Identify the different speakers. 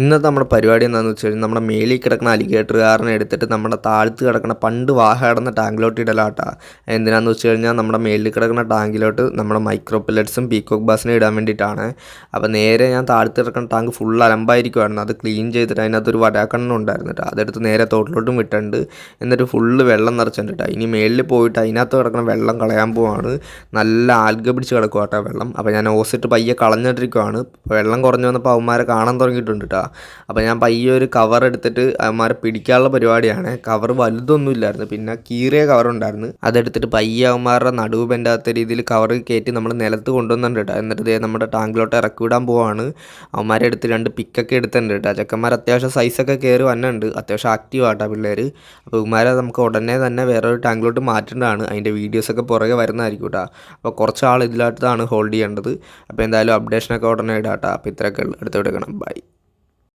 Speaker 1: ഇന്നത്തെ നമ്മുടെ പരിപാടി എന്താണെന്ന് വെച്ച് കഴിഞ്ഞാൽ നമ്മുടെ മേലിൽ കിടക്കുന്ന അലിഗേറ്റർ എടുത്തിട്ട് നമ്മുടെ താഴ്ത്ത് കിടക്കുന്ന പണ്ട് വാഹ കിടന്ന ടാങ്കിലോട്ട് ഇടലാട്ടാ. എന്തിനാന്ന് വെച്ച് കഴിഞ്ഞാൽ നമ്മുടെ മേലിൽ കിടക്കുന്ന ടാങ്കിലോട്ട് നമ്മുടെ മൈക്രോ പില്ലറ്റ്സും പീക്കോക്ക് ബാസിനെ ഇടാൻ വേണ്ടിയിട്ടാണ്. അപ്പോൾ നേരെ ഞാൻ താഴ്ത്ത് കിടക്കുന്ന ടാങ്ക് ഫുൾ അലമ്പായിരിക്കുമായിരുന്നു അത് ക്ലീൻ ചെയ്തിട്ട് അതിനകത്തൊരു വരാക്കണ്ണം ഉണ്ടായിരുന്നു കേട്ടോ അതെടുത്ത് നേരെ തോട്ടിലോട്ടും വിട്ടുണ്ട്. എന്നിട്ട് ഫുള്ള് വെള്ളം നിറച്ചിട്ടുണ്ട് ഇനി മേളിൽ പോയിട്ട് അതിനകത്ത് കിടക്കുന്ന വെള്ളം കളയാൻ പോവാണ്. നല്ല ആൽഗ പിടിച്ച് കിടക്കുക കേട്ടോ വെള്ളം. അപ്പോൾ ഞാൻ ഓസിട്ട് പയ്യെ കളഞ്ഞിട്ടിരിക്കുവാണ് വെള്ളം കുറഞ്ഞു വന്നപ്പോൾ അവന്മാരെ കാണാൻ തുടങ്ങിയിട്ടുണ്ട് കേട്ടോ അപ്പോൾ ഞാൻ പയ്യെ ഒരു കവർ എടുത്തിട്ട് അവന്മാരെ പിടിക്കാനുള്ള പരിപാടിയാണ്. കവർ വലുതൊന്നും ഇല്ലായിരുന്നു പിന്നെ കീറിയ കവർ ഉണ്ടായിരുന്നു. അതെടുത്തിട്ട് പയ്യെ അവന്മാരുടെ നടുവ് പെന്റാത്ത രീതിയിൽ കവർ കയറ്റി നമ്മൾ നിലത്ത് കൊണ്ടുവന്നിട്ടുണ്ട് കേട്ടോ എന്നിട്ട് നമ്മുടെ ടാങ്കിലോട്ട് ഇറക്കി വിടാൻ പോവാണ്. അവന്മാരെ എടുത്ത് രണ്ട് പിക്കൊക്കെ എടുത്തിട്ടുണ്ട് കേട്ടോ ചെക്കന്മാർ അത്യാവശ്യം സൈസൊക്കെ കയറി വന്നുണ്ട് അത്യാവശ്യം ആക്റ്റീവ് ആട്ടോ പിള്ളേർ അപ്പോൾ ഇവന്മാരെ നമുക്ക് ഉടനെ തന്നെ വേറൊരു ടാങ്കിലോട്ട് മാറ്റേണ്ടതാണ്. അതിന്റെ വീഡിയോസൊക്കെ പുറകെ വരുന്നതായിരിക്കും കേട്ടോ അപ്പോൾ കുറച്ച് ആൾ ഇതിലായിട്ടാണ് ഹോൾഡ് ചെയ്യേണ്ടത്. അപ്പോൾ എന്തായാലും അപ്ഡേഷനൊക്കെ ഉടനെ ഇടാം കേട്ടോ അപ്പോൾ ഇത്രയൊക്കെ ഉള്ളൂ. അടുത്ത എടുക്കണം ബൈ